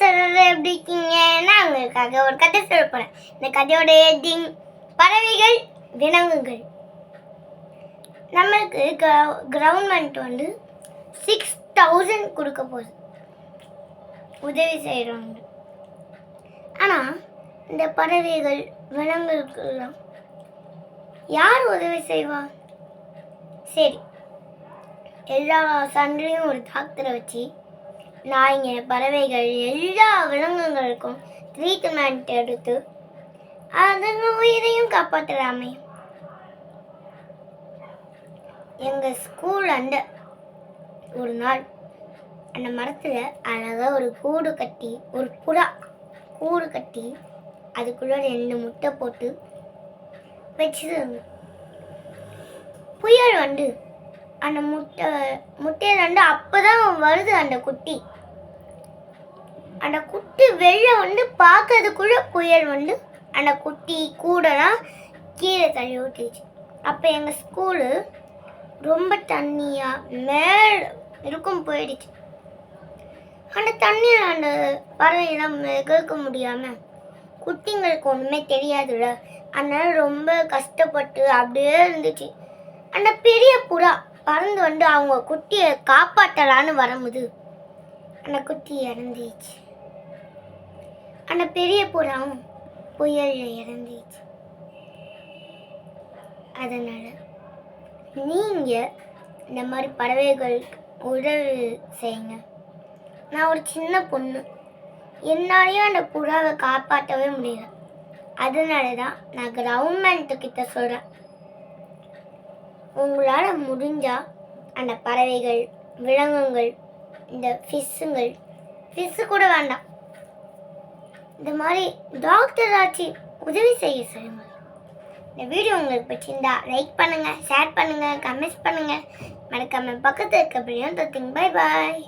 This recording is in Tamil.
சார் எப்படி இருக்கீங்க? நான் உங்களுக்காக ஒரு கதை சொல்ல போறேன். இந்த கதையோட ஹெட்டிங் பறவைகள் விலங்குகள். நம்மளுக்கு கவர்மெண்ட் வந்து சிக்ஸ் தௌசண்ட் கொடுக்க போகுது. உதவி செய்கிறோம் ஆனால் இந்த பறவைகள் விலங்குகளுக்கெல்லாம் யார் உதவி செய்வா? சரி. எல்லா சண்டையும் ஒரு டாக்டரை வச்சு நாய்ங்க பறவைகள் எல்லா விலங்குகளுக்கும் ட்ரீட்மெண்ட் எடுத்து அதுங்க உயிரையும் காப்பாற்றலாமே எங்கள் ஸ்கூல் அந்த ஒரு நாள் அந்த மரத்தில் அழகாக ஒரு கூடு கட்டி ஒரு புறா கூடு கட்டி அதுக்குள்ளே ரெண்டு முட்டை போட்டு வச்சுருங்க புயல் வந்து அந்த முட்டை முட்டையில் வந்து அப்போ தான் வருது அந்த குட்டி. அந்த குட்டி வெளில வந்து பார்க்கறதுக்குள்ள புயல் வந்து அந்த குட்டி கூடலாம் கீழே தள்ளி விட்டுச்சு அப்போ எங்கள் ஸ்கூலு ரொம்ப தண்ணியாக மேல் இருக்கும் போயிடுச்சு. அந்த தண்ணியில் அந்த பறவைலாம் மிதக்க முடியாமல் குட்டிங்களுக்கு ஒன்றுமே தெரியாதுல்ல. அதனால் ரொம்ப கஷ்டப்பட்டு அப்படியே இருந்துச்சு. அந்த பெரிய புறா பறந்து வந்து அவங்க குட்டியை காப்பாற்றலான்னு வரும்போது அந்த குட்டி இறந்துச்சு அந்த பெரிய புறாவும் புயலில் இறந்துச்சு அதனால் நீங்கள் இந்த மாதிரி பறவைகளுக்கு உதவி செய்யுங்க. நான் ஒரு சின்ன பொண்ணு. என்னாலையும் அந்த புறாவை காப்பாற்றவே முடியல. அதனால தான் நான் கவர்மெண்ட்டு கிட்ட சொல்கிறேன் உங்களால் முடிஞ்சால் அந்த பறவைகள் விலங்குகள் இந்த ஃபிஷ்ஷுங்கள் ஃபிஷ்ஷு கூட வேண்டாம். இந்த மாதிரி டாக்டர் ஆச்சு உதவி செய்ய சொல்லுங்க. இந்த வீடியோ உங்களுக்கு பிடிச்சிருந்தா லைக் பண்ணுங்கள் ஷேர் பண்ணுங்கள் கமெண்ட்ஸ் பண்ணுங்கள் மறக்காமல் பக்கத்தில் இருக்க பிரியம் தொத்திங்க பை பாய்